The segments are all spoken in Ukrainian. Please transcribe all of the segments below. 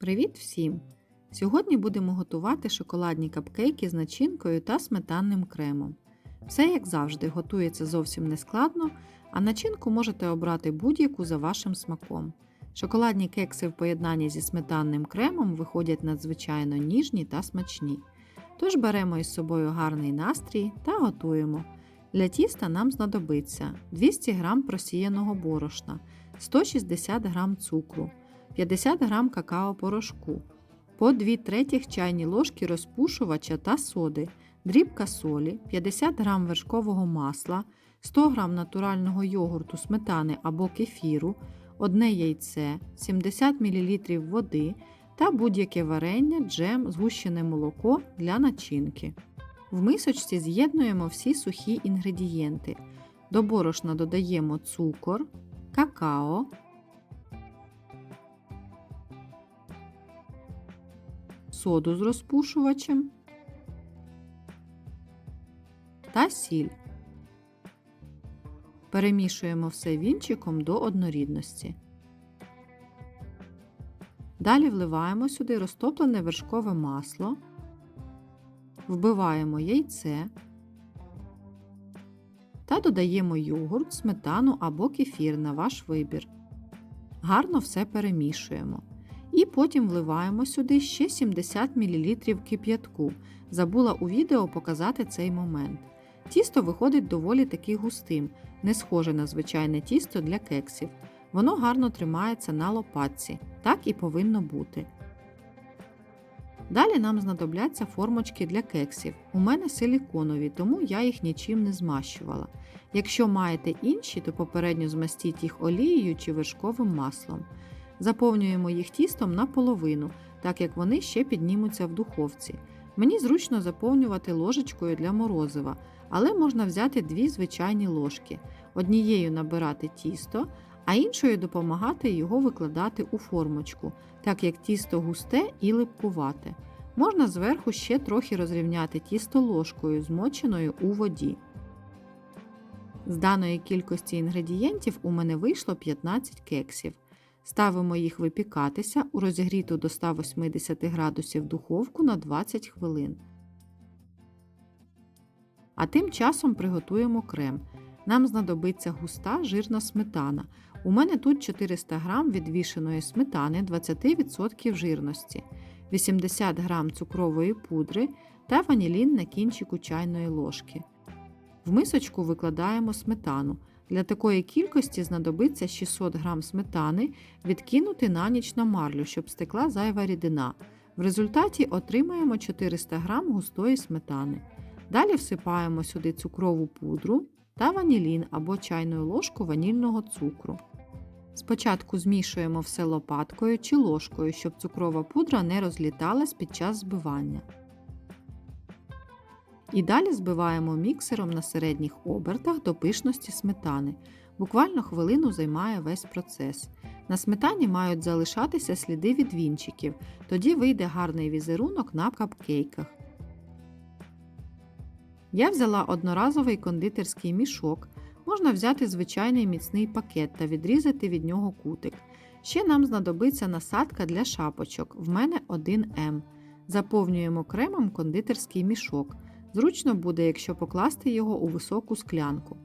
Привіт всім! Сьогодні будемо готувати шоколадні капкейки з начинкою та сметанним кремом. Все, як завжди, готується зовсім нескладно, а начинку можете обрати будь-яку за вашим смаком. Шоколадні кекси в поєднанні зі сметанним кремом виходять надзвичайно ніжні та смачні. Тож беремо із собою гарний настрій та готуємо. Для тіста нам знадобиться 200 г просіяного борошна, 160 г цукру, 50 г какао-порошку, по 2 третіх чайні ложки розпушувача та соди, дрібка солі, 50 г вершкового масла, 100 г натурального йогурту сметани або кефіру, одне яйце, 70 мл води та будь-яке варення, джем, згущене молоко для начинки. В мисочці з'єднуємо всі сухі інгредієнти. До борошна додаємо цукор, какао, соду з розпушувачем та сіль. Перемішуємо все вінчиком до однорідності. Далі вливаємо сюди розтоплене вершкове масло, вбиваємо яйце та додаємо йогурт, сметану або кефір на ваш вибір. Гарно все перемішуємо. І потім вливаємо сюди ще 70 мл кип'ятку. Забула у відео показати цей момент. Тісто виходить доволі таки густим, не схоже на звичайне тісто для кексів. Воно гарно тримається на лопатці, так і повинно бути. Далі нам знадобляться формочки для кексів. У мене силіконові, тому я їх нічим не змащувала. Якщо маєте інші, то попередньо змастіть їх олією чи вершковим маслом. Заповнюємо їх тістом наполовину, так як вони ще піднімуться в духовці. Мені зручно заповнювати ложечкою для морозива, але можна взяти дві звичайні ложки, однією набирати тісто, а іншою допомагати його викладати у формочку, так як тісто густе і липкувате. Можна зверху ще трохи розрівняти тісто ложкою, змоченою у воді. З даної кількості інгредієнтів у мене вийшло 15 кексів. Ставимо їх випікатися у розігріту до 180 градусів духовку на 20 хвилин. А тим часом приготуємо крем. Нам знадобиться густа жирна сметана. У мене тут 400 г відвішеної сметани 20% жирності, 80 г цукрової пудри та ванілін на кінчику чайної ложки. В мисочку викладаємо сметану. Для такої кількості знадобиться 600 г сметани відкинути на ніч на марлю, щоб стекла зайва рідина. В результаті отримаємо 400 г густої сметани. Далі всипаємо сюди цукрову пудру та ванілін або чайну ложку ванільного цукру. Спочатку змішуємо все лопаткою чи ложкою, щоб цукрова пудра не розліталась під час збивання. І далі збиваємо міксером на середніх обертах до пишності сметани. Буквально хвилину займає весь процес. На сметані мають залишатися сліди від вінчиків, тоді вийде гарний візерунок на капкейках. Я взяла одноразовий кондитерський мішок. Можна взяти звичайний міцний пакет та відрізати від нього кутик. Ще нам знадобиться насадка для шапочок. В мене 1М. Заповнюємо кремом кондитерський мішок. Зручно буде, якщо покласти його у високу склянку.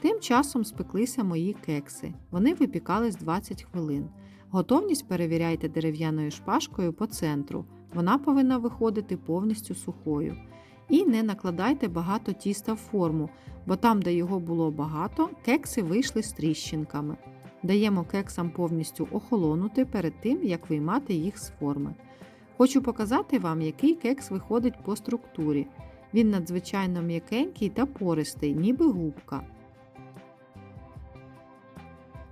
Тим часом спеклися мої кекси. Вони випікались 20 хвилин. Готовність перевіряйте дерев'яною шпажкою по центру. Вона повинна виходити повністю сухою. І не накладайте багато тіста в форму, бо там, де його було багато, кекси вийшли з тріщинками. Даємо кексам повністю охолонути перед тим, як виймати їх з форми. Хочу показати вам, який кекс виходить по структурі. Він надзвичайно м'якенький та пористий, ніби губка.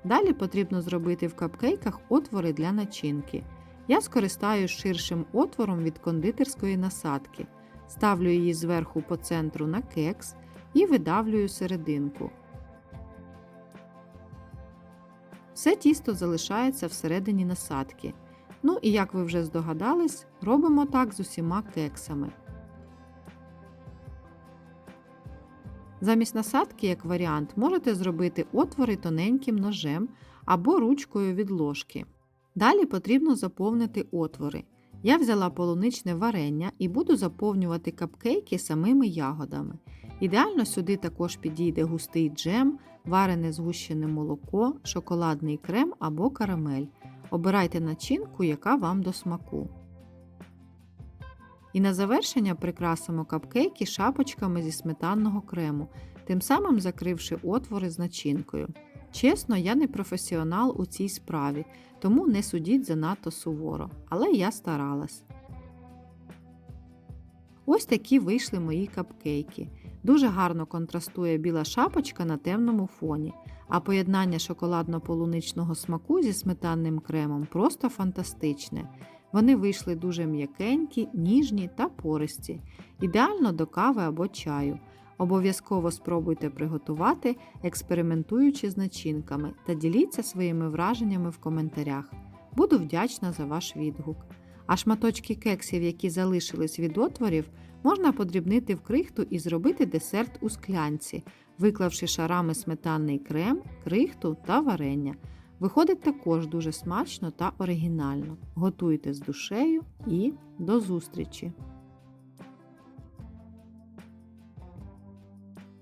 Далі потрібно зробити в капкейках отвори для начинки. Я скористаюсь ширшим отвором від кондитерської насадки. Ставлю її зверху по центру на кекс і видавлюю серединку. Все тісто залишається всередині насадки. Ну і як ви вже здогадались, робимо так з усіма кексами. Замість насадки, як варіант, можете зробити отвори тоненьким ножем або ручкою від ложки. Далі потрібно заповнити отвори. Я взяла полуничне варення і буду заповнювати капкейки самими ягодами. Ідеально сюди також підійде густий джем, варене згущене молоко, шоколадний крем або карамель. Обирайте начинку, яка вам до смаку. І на завершення прикрасимо капкейки шапочками зі сметанного крему, тим самим закривши отвори з начинкою. Чесно, я не професіонал у цій справі, тому не судіть занадто суворо, але я старалась. Ось такі вийшли мої капкейки. Дуже гарно контрастує біла шапочка на темному фоні, а поєднання шоколадно-полуничного смаку зі сметанним кремом просто фантастичне. Вони вийшли дуже м'якенькі, ніжні та пористі, ідеально до кави або чаю. Обов'язково спробуйте приготувати, експериментуючи з начинками, та діліться своїми враженнями в коментарях. Буду вдячна за ваш відгук. А шматочки кексів, які залишились від отворів, можна подрібнити в крихту і зробити десерт у склянці, виклавши шарами сметанний крем, крихту та варення. Виходить також дуже смачно та оригінально. Готуйте з душею і до зустрічі!